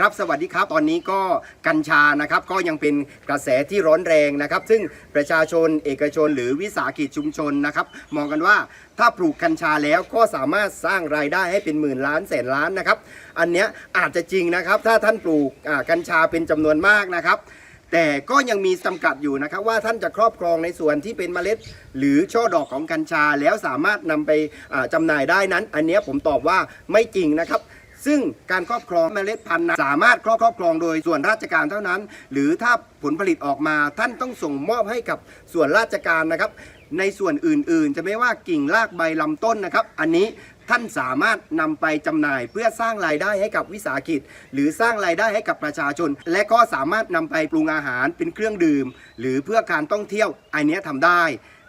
ครับสวัสดีครับตอนนี้ก็กัญชานะครับก็ยังเป็นกระแสที่ร้อนแรงนะครับ ซึ่งประชาชนเอกชนหรือวิสาหกิจชุมชนนะครับ มองกันว่าถ้าปลูกกัญชาแล้วก็สามารถสร้างรายได้ให้เป็นหมื่นล้านแสนล้านนะครับ อันเนี้ยอาจจะจริงนะครับ ถ้าท่านปลูกกัญชาเป็นจำนวนมากนะครับ แต่ก็ยังมีจำกัดอยู่นะครับ ว่าท่านจะครอบครองในส่วนที่เป็นเมล็ด หรือช่อดอกของกัญชาแล้วสามารถนำไปอ่าจำหน่ายได้นั้น อันเนี้ยผมตอบว่าไม่จริงนะครับ ซึ่งการครอบครองเมล็ดพันธุ์สามารถครอบครอบครองโดยส่วนราชการเท่านั้น หรือถ้าผลผลิตออกมาท่านต้องส่งมอบให้กับส่วนราชการนะครับ ในส่วนอื่นๆ จะไม่ว่ากิ่งรากใบลำต้นนะครับ อันนี้ท่านสามารถนำไปจำหน่ายเพื่อสร้างรายได้ให้กับวิสาหกิจ หรือสร้างรายได้ให้กับประชาชน และก็สามารถนำไปปรุงอาหารเป็นเครื่องดื่ม หรือเพื่อการท่องเที่ยวอันเนี้ยทำได้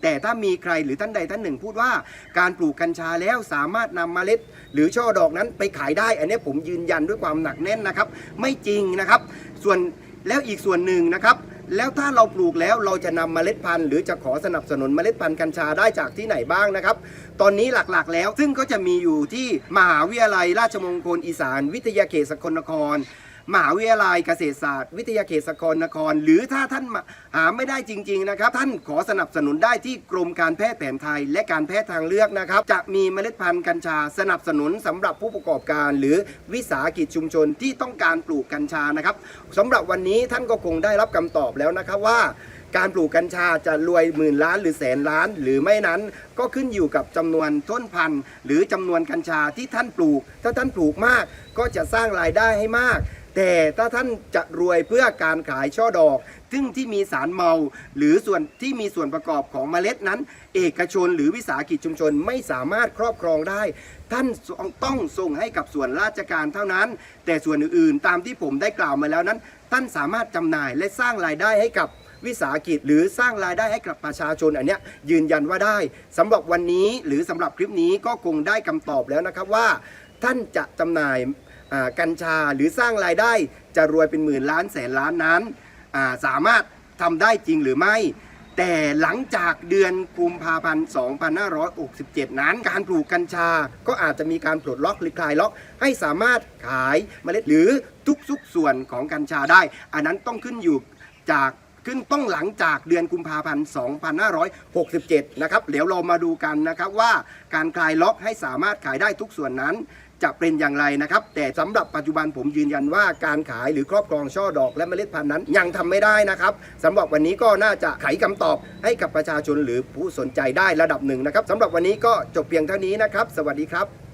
แต่ถ้ามีใครหรือท่านใดท่านหนึ่งพูดว่า การปลูกกัญชาแล้วสามารถนำเมล็ด หรือช่อดอกนั้นไปขายได้ อันนี้ผมยืนยันด้วยความหนักแน่นนะครับ ไม่จริงนะครับ ส่วนแล้วอีกส่วนหนึ่งนะครับ แล้วถ้าเราปลูกแล้วเราจะนำเมล็ดพันธุ์หรือจะขอสนับสนุนเมล็ดพันธุ์กัญชาได้จากที่ไหนบ้างนะครับ ตอนนี้หลักๆ แล้วซึ่งก็จะมีอยู่ที่มหาวิทยาลัยราชมงคลอีสาน วิทยาเขตสกลนคร มหาวิทยาลัยเกษตรศาสตร์ วิทยาเขตสกลนคร หรือถ้าท่านหาไม่ได้จริงๆนะครับ ท่านขอสนับสนุนได้ที่กรมการแพทย์แผนไทย และการแพทย์ทางเลือกนะครับ จะมีเมล็ดพันธุ์กัญชา สนับสนุนสำหรับผู้ประกอบการ หรือวิสาหกิจชุมชนที่ต้องการปลูกกัญชานะครับสำหรับวันนี้ท่านก็คงได้รับคำตอบแล้วนะครับว่าการปลูกกัญชาจะรวยหมื่นล้านหรือแสนล้าน หรือไม่นั้นก็ขึ้นอยู่กับจำนวนต้นพันธุ์ หรือจำนวนกัญชาที่ท่านปลูก ถ้าท่านปลูกมากก็จะสร้างรายได้ให้มาก แต่ถ้าท่านจะรวยเพื่อการขายช่อดอก ซึ่งที่มีสารเมา หรือส่วนที่มีส่วนประกอบของเมล็ดนั้น เอกชนหรือวิสาหกิจชุมชนไม่สามารถครอบครองได้ ท่านต้องส่งให้กับส่วนราชการเท่านั้น แต่ส่วนอื่นๆ ตามที่ผมได้กล่าวมาแล้วนั้น ท่านสามารถจำหน่ายและสร้างรายได้ให้กับวิสาหกิจหรือสร้างรายได้ให้กับประชาชนอันเนี้ยยืนยันว่าได้สำหรับวันนี้หรือสำหรับคลิปนี้ก็คงได้คำตอบแล้วนะครับว่า ท่านจะจำหน่าย กัญชาหรือสร้างรายได้จะรวยเป็นหมื่นล้านแสนล้านนั้นสามารถทำได้จริงหรือไม่ แต่หลังจากเดือนกุมภาพันธ์ 2567 นั้น การปลูกกัญชาก็อาจจะมีการปลดล็อกหรือคลายล็อก ให้สามารถขายเมล็ดหรือทุกสุกส่วนของกัญชาได้ อันนั้นต้องขึ้นอยู่จาก ขึ้นต้องหลังจากเดือนกุมภาพันธ์2567 นะครับเดี๋ยวเรามาดูกันนะครับว่าการคลายล็อกให้สามารถขายได้ทุกส่วนนั้นจะเป็นอย่างไรนะครับ แต่สำหรับปัจจุบันผมยืนยันว่าการขายหรือครอบครองช่อดอกและเมล็ดพันธุ์นั้น ยังทำไม่ได้นะครับสำหรับวันนี้ก็น่าจะไขคำตอบให้กับประชาชนหรือผู้สนใจได้ระดับหนึ่งนะครับสำหรับวันนี้ก็จบเพียงเท่านี้นะครับ สวัสดีครับ